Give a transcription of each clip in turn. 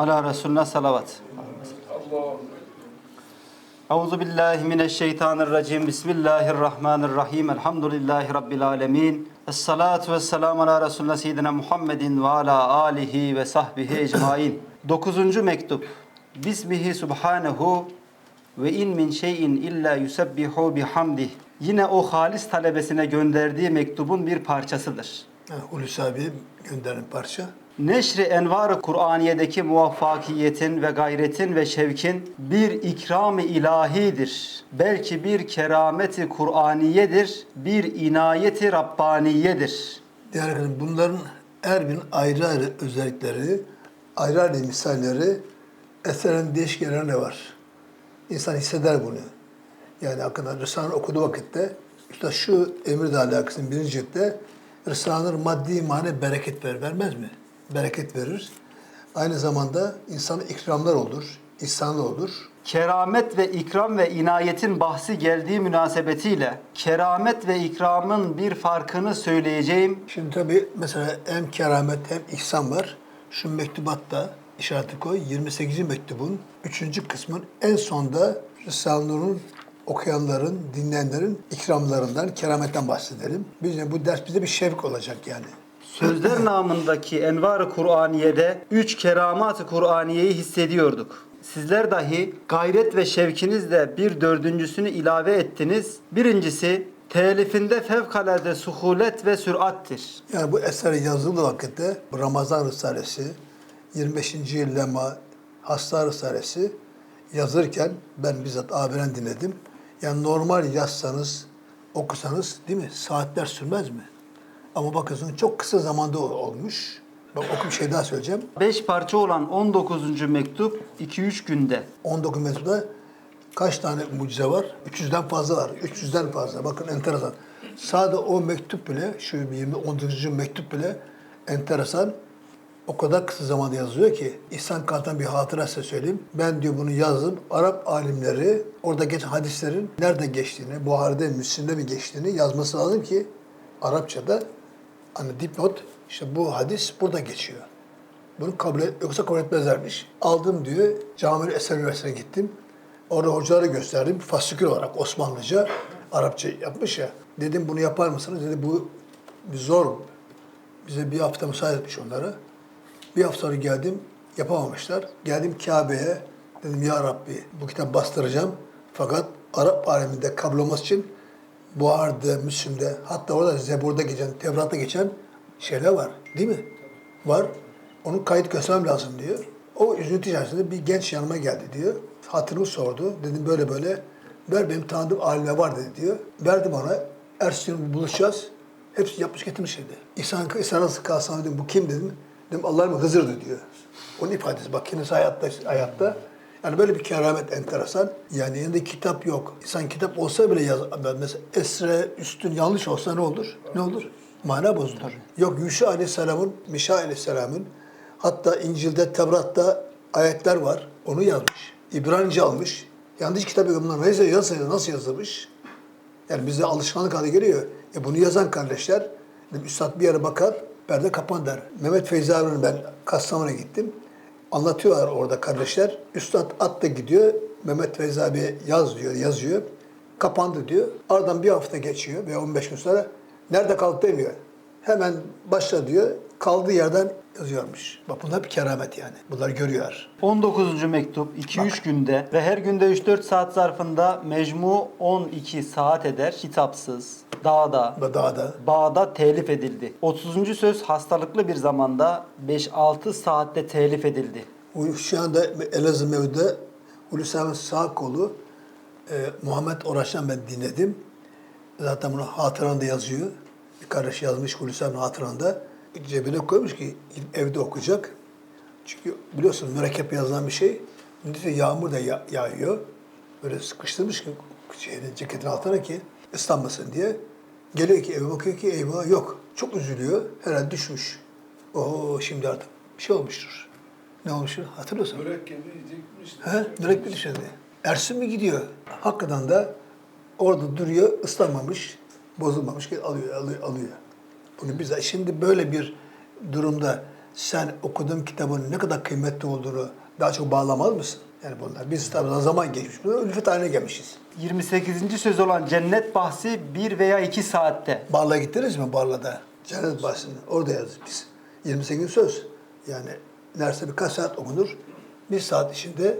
Ala Resulüne salavat. Euzu billahi mineşşeytanirracim. Bismillahirrahmanirrahim. Elhamdülillahi rabbil alamin. Essalatu vesselamu ala Resulüne seyyidina Muhammedin ve ala alihi ve sahbihi ecmaîn. Dokuzuncu mektup. Bismihi subhanehu ve in min şeyin illa yusebbihu bihamdih. Yine o halis talebesine gönderdiği mektubun bir parçasıdır. Ha, Hulusi abi gönderen parça. Neşri envar-ı Kur'aniye'deki muvaffakiyetin ve gayretin ve şevkin bir ikram-ı ilahidir. Belki bir kerameti Kur'aniyedir, bir inayeti Rabbaniyedir. Değerli arkadaşlar bunların her birinin ayrı ayrı özellikleri, ayrı ayrı misalleri eserin değişik yerlerinde var. İnsan hisseder bunu. Yani hakikaten Risale'ni okuduğu vakitte işte şu emir alakasının birinci ciltte Risale'nin maddi manevi bereket verir. Vermez mi? Bereket verir. Aynı zamanda insana ikramlar olur, ihsanlar olur. Keramet ve ikram ve inayetin bahsi geldiği münasebetiyle keramet ve ikramın bir farkını söyleyeceğim. Şimdi tabii mesela hem keramet hem ihsan var. Şu mektubatta işareti koy. 28. mektubun 3. kısmın en sonda Risale-i Nur'un okuyanların, dinleyenlerin ikramlarından, kerametten bahsedelim. Biz bu ders bize bir şevk olacak yani. Sözler namındaki Envar-ı Kur'aniye'de üç keramat-ı Kur'aniyeyi hissediyorduk. Sizler dahi gayret ve şevkinizle bir dördüncüsünü ilave ettiniz. Birincisi telifinde fevkalade suhulet ve sürattir. Yani bu eser yazıldığı vakitte Ramazan Risalesi, 25. lema Hasta Risalesi yazırken ben bizzat abiden dinledim. Yani normal yazsanız, okusanız değil mi? Saatler sürmez mi? Ama bakıyorsun çok kısa zamanda ol- olmuş. Bak oku bir şey daha söyleyeceğim. Beş parça olan 19. mektup 2-3 günde. 19 mektupta kaç tane mucize var? 300'den fazla var. 300'den fazla. Bakın enteresan. Sadece o mektup bile, şu 20 19. mektup bile enteresan. O kadar kısa zamanda yazıyor ki İhsan Kantan bir hatıra size söyleyeyim. Ben diyor bunu yazdım. Arap alimleri orada geçen hadislerin nerede geçtiğini, Buhari'de, Müslim'de mi geçtiğini yazması lazım ki Arapçada hani dipnot işte bu hadis burada geçiyor. Bunu kabul et, yoksa kabul etmezlermiş. Aldım diyor, Cami Eser Üniversitesi'ne gittim. Orada hocalara gösterdim. Fasikül olarak Osmanlıca, Arapça yapmış ya. Dedim bunu yapar mısınız? Dedi bu zor. Bize bir hafta müsaade etmiş onlara. Bir hafta sonra geldim, yapamamışlar. Geldim Kabe'ye, dedim ya Rabbi bu kitabı bastıracağım. Fakat Arap aleminde kabul olması için Buhar'da, Müslim'de, hatta orada Zebur'da geçen, Tevrat'ta geçen şeyler var. Değil mi? Var. Onun kayıt göstermem lazım diyor. O üzüntü içerisinde bir genç yanıma geldi diyor. Hatırımı sordu. Dedim böyle böyle. Ver benim tanıdığım alimler var dedi diyor. Verdim ona. Ertesi buluşacağız. Hepsi yapmış getirmiş dedi. İhsan, İhsan kalsam dedim bu kim dedim. Dedim Allah'ım Hızır'dı diyor. Onun ifadesi bak kendisi hayatta, hayatta. Yani böyle bir keramet enteresan. Yani yanında kitap yok. İnsan kitap olsa bile yaz. Mesela esre, üstün yanlış olsa ne olur? Ne olur? Mana bozulur. Yok Yuşa Aleyhisselam'ın, Mişa Aleyhisselam'ın hatta İncil'de, Tevrat'ta ayetler var. Onu yazmış. İbranice almış. Yanlış kitap yok. Bunlar nasıl, nasıl, nasıl yazılmış? Yani bize alışkanlık haline geliyor. E bunu yazan kardeşler, Üstad bir yere bakar, perde kapan der. Mehmet Feyzi Arun'u ben Kastamonu'ya gittim. Anlatıyorlar orada kardeşler. Üstad at da gidiyor. Mehmet Feyzi abi yaz diyor, yazıyor. Kapandı diyor. Aradan bir hafta geçiyor veya 15 gün sonra nerede kaldı demiyor. Hemen başla diyor. Kaldığı yerden yazıyormuş. Bak bunlar bir keramet yani. Bunlar görüyor. 19. mektup 2-3 günde ve her günde 3-4 saat zarfında mecmu 12 saat eder. Kitapsız, dağda, Bu Dağda. bağda telif edildi. 30. söz hastalıklı bir zamanda 5-6 saatte telif edildi. Bu Şu anda Elazığ Mev'de Hulusi Ahmet sağ kolu e, Muhammed Oraç'tan ben dinledim. Zaten bunu hatıranda yazıyor. Bir kardeş yazmış Hulusi Ahmet hatıranda. Cebine koymuş ki evde okuyacak. Çünkü biliyorsun mürekkep yazılan bir şey. Şimdi yağmur da ya- yağıyor. Böyle sıkıştırmış ki şeyde, ceketin altına ki ıslanmasın diye. Geliyor ki eve bakıyor ki eyvah yok. Çok üzülüyor. Herhalde düşmüş. Oo şimdi artık bir şey olmuştur. Ne olmuştur? Hatırlıyorsun. Mürekkebi dikmiş. He, direkt bir düşedi. Ersin mi gidiyor? Hakikaten de orada duruyor, ıslanmamış, bozulmamış ki alıyor, alıyor, alıyor. Bunu biz şimdi böyle bir durumda sen okuduğun kitabın ne kadar kıymetli olduğunu daha çok bağlamaz mısın? Yani bunlar. Biz tabii zaman geçmiş. Biz ülfet haline gelmişiz. 28. söz olan cennet bahsi 1 veya 2 saatte. Barla gittiniz mi Barla'da? Cennet bahsini. Orada yazdık biz. 28 söz. Yani neredeyse birkaç saat okunur. Bir saat içinde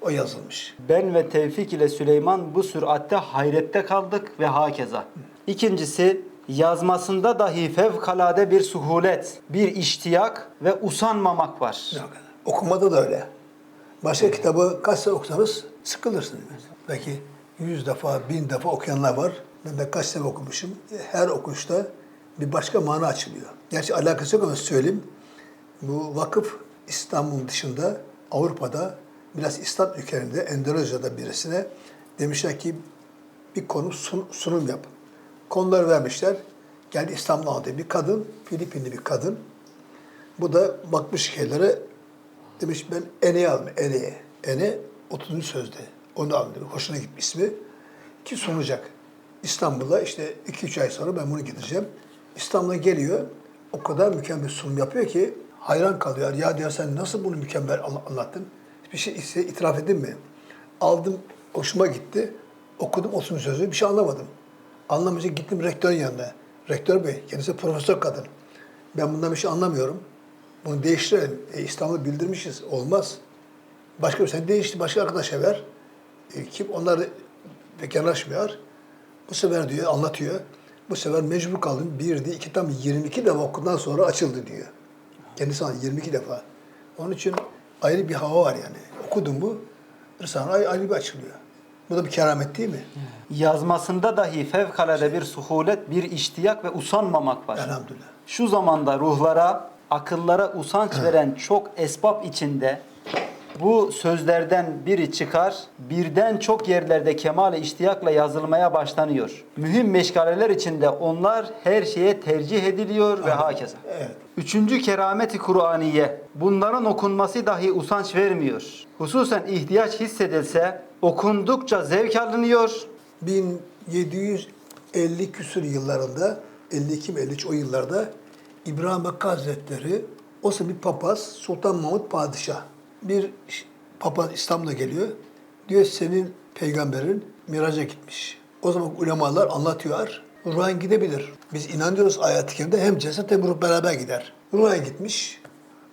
o yazılmış. Ben ve Tevfik ile Süleyman bu süratte hayrette kaldık ve hakeza. İkincisi yazmasında dahi fevkalade bir suhulet, bir iştiyak ve usanmamak var. Okumada da öyle. Başka kitabı kaç sene okusanız sıkılırsınız. Belki yüz defa, bin defa okuyanlar var. Ben de kaç sene okumuşum. Her okuşta bir başka mana açılıyor. Gerçi alakası yok ama söyleyeyim. Bu vakıf İstanbul dışında Avrupa'da biraz İslam ülkelerinde Endonezya'da birisine demişler ki bir konu sun- sunum yap. Konuları vermişler. Geldi İstanbul'a aldı bir kadın, Filipinli bir kadın. Bu da bakmış şeylere demiş ben Ene'yi aldım. Ene'ye. Ene 30. sözde. Onu aldım. Hoşuna gitmiş ismi. Ki sunacak. İstanbul'a işte 2-3 ay sonra ben bunu getireceğim. İstanbul'a geliyor. O kadar mükemmel sunum yapıyor ki hayran kalıyor. Ya diyor sen nasıl bunu mükemmel anla- anlattın? Bir şey size itiraf edeyim mi? Aldım, hoşuma gitti. Okudum 30. sözü, bir şey anlamadım. Anlamayınca gittim rektörün yanına. Rektör bey, kendisi profesör kadın. Ben bundan bir şey anlamıyorum. Bunu değiştirelim. E, İslam'ı bildirmişiz. Olmaz. Başka bir sen değişti. Başka arkadaşa ver. E, kim? Onlar yanaşmıyor. Bu sefer diyor, anlatıyor. Bu sefer mecbur kaldım. Bir de iki tam 22 defa okundan sonra açıldı diyor. Kendisi anlatıyor, 22 defa. Onun için ayrı bir hava var yani. Okudum bu. Risale ayrı bir açılıyor. Bu da bir keramet değil mi? Yazmasında dahi fevkalade bir suhulet, bir iştiyak ve usanmamak var. Elhamdülillah. Şu zamanda ruhlara, akıllara usanç veren çok esbab içinde bu sözlerden biri çıkar, birden çok yerlerde kemal-i iştiyakla yazılmaya başlanıyor. Mühim meşgaleler içinde onlar her şeye tercih ediliyor ve hakeza. Evet. Üçüncü kerameti Kur'aniye. Bunların okunması dahi usanç vermiyor. Hususen ihtiyaç hissedilse okundukça zevk alınıyor. 1750 küsur yıllarında, 52 mi 53 o yıllarda İbrahim Hakkı Hazretleri o sırada bir papaz Sultan Mahmut Padişah. Bir papaz İstanbul'a geliyor. Diyor senin peygamberin miraca gitmiş. O zaman ulemalar anlatıyor. Ruhen gidebilir. Biz inanıyoruz ayet-i kerimde hem ceset hem ruh beraber gider. Ruhen gitmiş.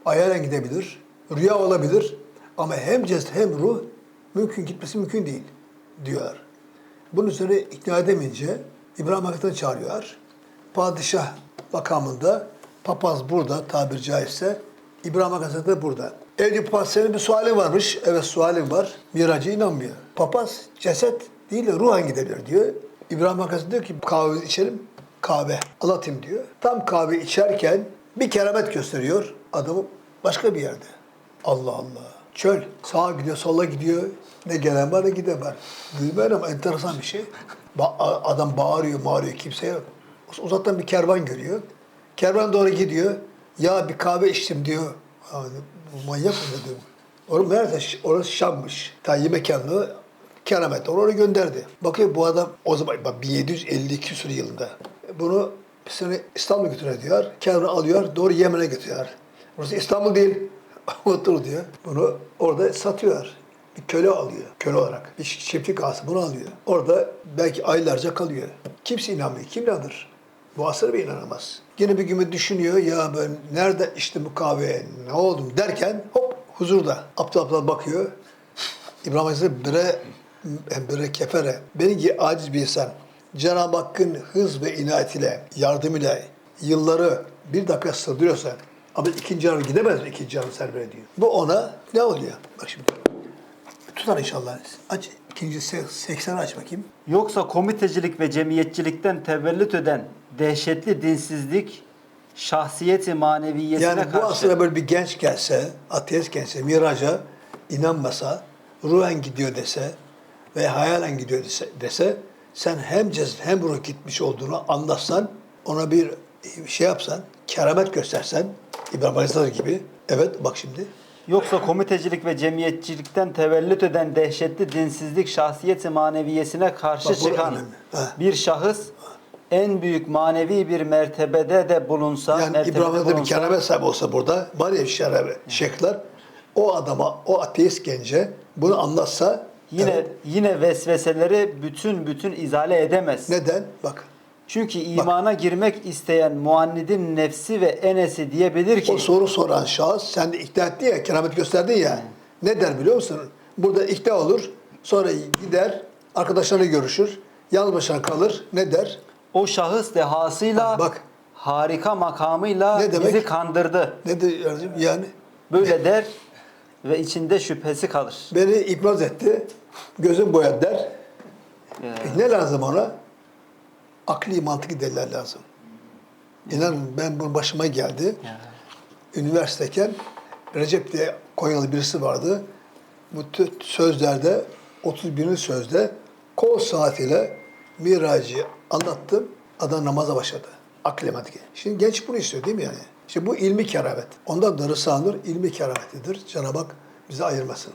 Ayaren gidebilir. Rüya olabilir. Ama hem ceset hem ruh mümkün gitmesi mümkün değil diyorlar. Bunun üzerine ikna edemeyince İbrahim Hakikaten çağırıyor. Padişah makamında papaz burada tabir caizse İbrahim Hakikaten de burada. Diyor papaz senin bir sualin varmış. Evet sualim var. Miracı inanmıyor. Papaz ceset değil de ruhen gidebilir diyor. İbrahim Hakikaten diyor ki kahve içelim. Kahve anlatayım diyor. Tam kahve içerken bir keramet gösteriyor. Adamı başka bir yerde. Allah Allah. Çöl. Sağa gidiyor, sola gidiyor. Ne gelen var ne giden var. Gülmeyen ama enteresan bir şey. Ba- adam bağırıyor, bağırıyor. Kimse yok. Uzaktan bir kervan görüyor. Kervan doğru gidiyor. Ya bir kahve içtim diyor. Bu manyak mı dedim. Oğlum nerede? Orası Şam'mış. Ta yemekanlığı keramet. Oraya gönderdi. Bakıyor bu adam o zaman bak 1750 küsur yılında. Bunu sene İstanbul'a götürüyor diyor. Kervan alıyor doğru Yemen'e götürüyor. Burası İstanbul değil. Otur diyor. Bunu orada satıyor. Bir köle alıyor. Köle olarak. Bir çiftlik ağası bunu alıyor. Orada belki aylarca kalıyor. Kimse inanmıyor. Kim inanır? Bu asır bir inanamaz. Yine bir gün düşünüyor ya ben nerede işte bu kahveye ne oldum derken hop huzurda. Aptal aptal bakıyor. İbrahim Aleyhisselam bire, bire kefere. Benim gibi aciz bir insan. Cenab-ı Hakk'ın hız ve inayetiyle, yardımıyla yılları bir dakika sığdırıyorsa ama ikinci yarı gidemez mi ikinci yarı server ediyor. Bu ona ne oluyor? Bak şimdi. Tutar inşallah. Aç ikinci 80'i aç bakayım. Yoksa komitecilik ve cemiyetçilikten tevellüt eden dehşetli dinsizlik şahsiyeti maneviyesine Yani bu karşı aslında böyle bir genç gelse, ateist gelse, miraca inanmasa, ruhen gidiyor dese ve hayalen gidiyor dese, dese sen hem ceset hem ruh gitmiş olduğunu anlatsan, ona bir şey yapsan, keramet göstersen, İbrahim Aleyhisselam gibi, evet bak şimdi, Yoksa komitecilik ve cemiyetçilikten tevellüt eden dehşetli dinsizlik şahsiyeti maneviyesine karşı Bak çıkan bir şahıs en büyük manevi bir mertebede de bulunsa, Yani İbrahim'de bir keramet sahibi olsa burada, var ya şerabe, şeyhler, o adama, o ateist gence bunu anlatsa, yine evet, yine vesveseleri bütün bütün izale edemez. neden? Bak, Çünkü imana girmek isteyen muannidin nefsi ve enesi diyebilir ki o soru soran şahıs, sen de ikna ettin ya, keramet gösterdin ya, ne der biliyor musun? Burada ikna olur, sonra gider, arkadaşlarıyla görüşür, yalnız başına kalır, ne der? o şahıs dehasıyla Bak, bak. harika makamıyla Ne demek? bizi kandırdı. Ne der yani? Böyle der ve içinde şüphesi kalır. Beni ipnaz etti, gözüm boyadı der. E ne lazım ona? Akli mantıklı deliller lazım. İnanın ben bunun başıma geldi. Üniversiteyken Recep diye Konyalı birisi vardı. Bu sözlerde 31. sözde kol saatiyle miracı anlattım. Adam namaza başladı. Akli mantıklı. Şimdi genç bunu istiyor değil mi yani? İşte bu ilmi keramet. Ondan da Rıza Nur ilmi kerametidir. Cenab-ı Hak bizi ayırmasın.